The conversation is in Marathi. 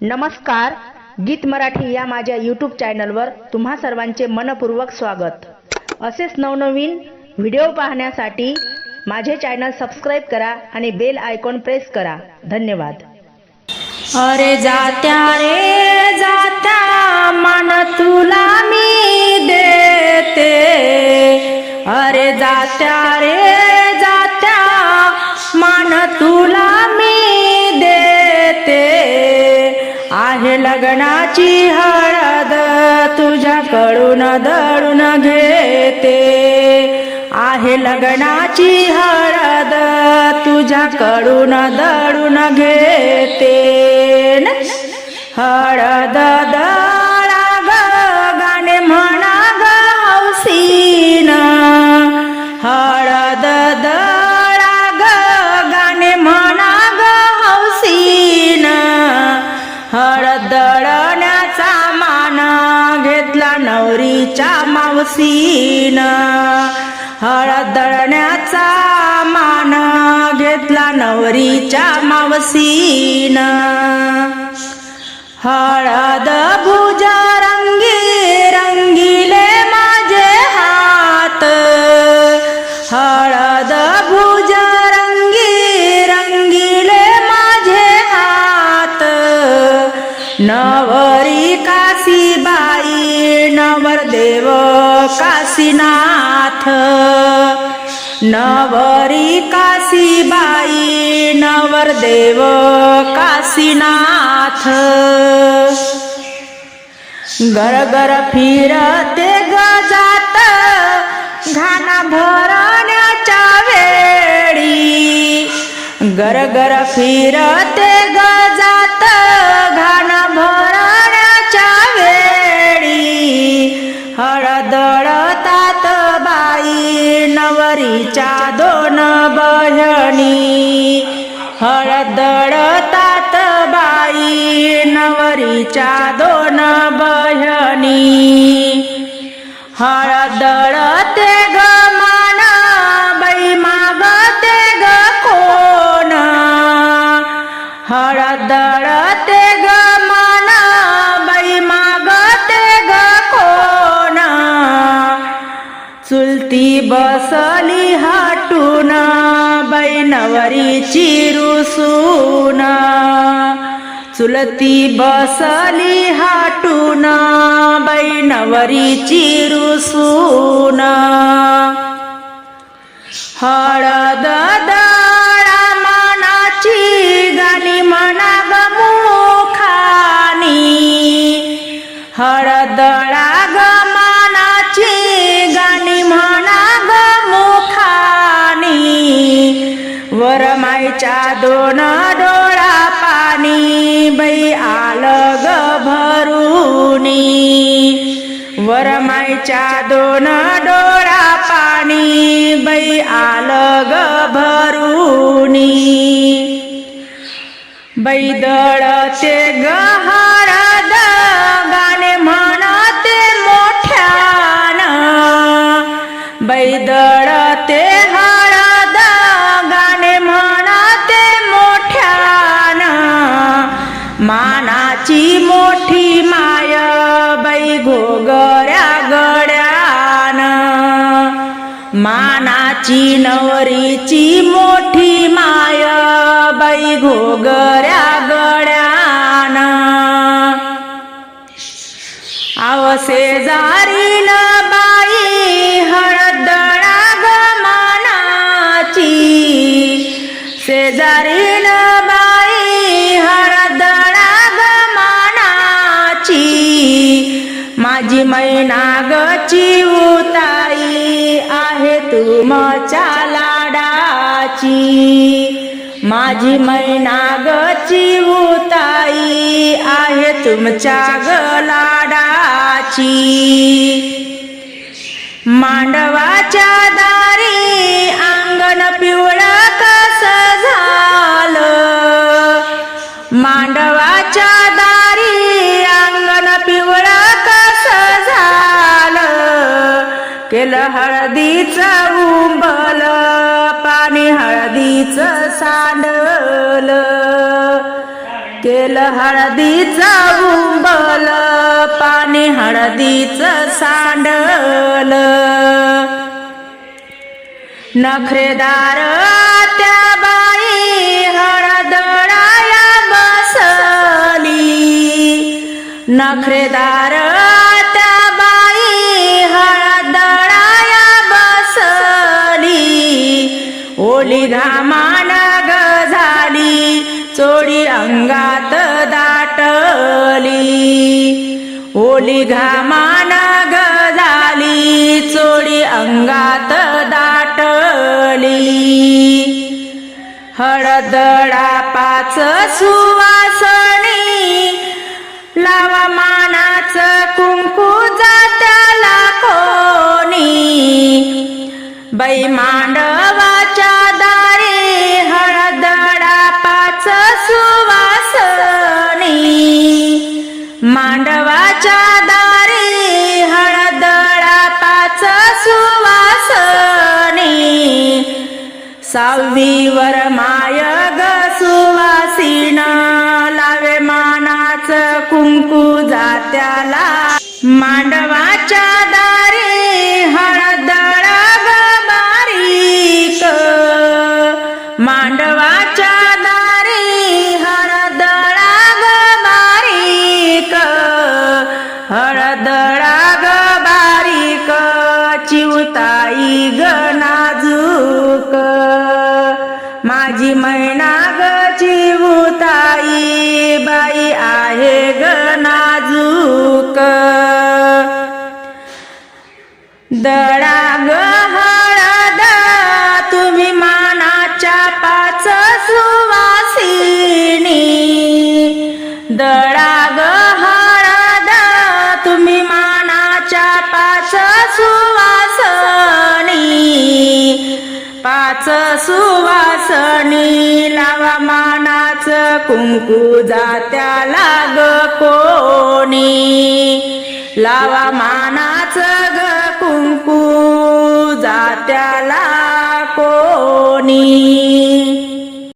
नमस्कार गीत मराठी या माझ्या यूट्यूब चॅनलवर तुम्हा सर्वांचे मनपूर्वक स्वागत. असेच नवनवीन व्हिडिओ पाहण्यासाठी माझे चॅनल सबस्क्राईब करा आणि बेल आयकॉन प्रेस करा. धन्यवाद. अरे जात्या रे जात्या मन तुला मी देते. अरे जात्या रे जात्या मान तुला आहे हळद तुझ्या तुझ्याकडून दळून घेते आहे लग्नाची हळद तुझ्याकडून दळून घेते न. हळद नवरीच्या मावसीन हळद दळण्याचा मान घेतला नवरीच्या मावसीन हळद भुज रंगी रंगीले माझे हात. हळद भुज रंगी रंगीले माझे हात. नवरी काशी बा नवरदेव काशीनाथ। नवरी काशीबाई नवरदेव काशीनाथ। गर गर फिरते गजात घाना भरण्याच्या वेळी। गर गर फिरते गजात रडतात बाई नवरीच्या दोन बहिणी. हळदळतात बाई नवरीच्या दोन बहिणी. हळदळ ती बसली हाटून बैनवरीची रुसून चुलती बसली हाटून बैनवरीची रुसून हळद दळा मनाची गाणी म्हणा ग मुखानी म्हणा ग मुखानी वरमाईच्या दोन डोळा पाणी बाई आलं ग भरूनी. वरमाईच्या दोन डोळा पाणी बाई आलं ग भरूनी. बैदळते गहा मानाची मोठी माय बाई घोगऱ्या गड्यान. मानाची नवरीची मोठी माय बाई घोगऱ्या गड्यान. आवसे जारील बाई हळदळा ग मानाची माझी मैनागची उताई आहे तुमच्या लाडाची. माझी मैनागची उताई आहे तुमच्या गलाडाची मांडवाच्या दारी हळदीचं उंबल पाणी हळदीचं सांडल. केलं हळदीचं उंबल पाणी हळदीचं सांडल. नखरेदार त्या बाई हळदळाया बसली. नखरेदार घामाना ग झाली चोडी अंगात दाटली. हळदळा पाच सुवासणी लावा मानाच कुंकू जात्याला कोणी. बैमा सहावीवर माय ग सुवासीन. लावे मानाच कुंकू जात्याला. मांडवाच्या दारी हळदळा ग बारीक. मांडवाच्या दारी हळदळा बारीक. हळदळा बारीक. चिवताई ग दळा ग हळद तुम्ही मानाच्या पाच सुवासिनी. दळा ग हळद तुम्ही मानाच्या पाच सुवासनी. पाच सुवासनी लावा मानाच कुंकू जात्या लाग कोणी. लावा मानाच ग कुंकू जात्याला कोणी?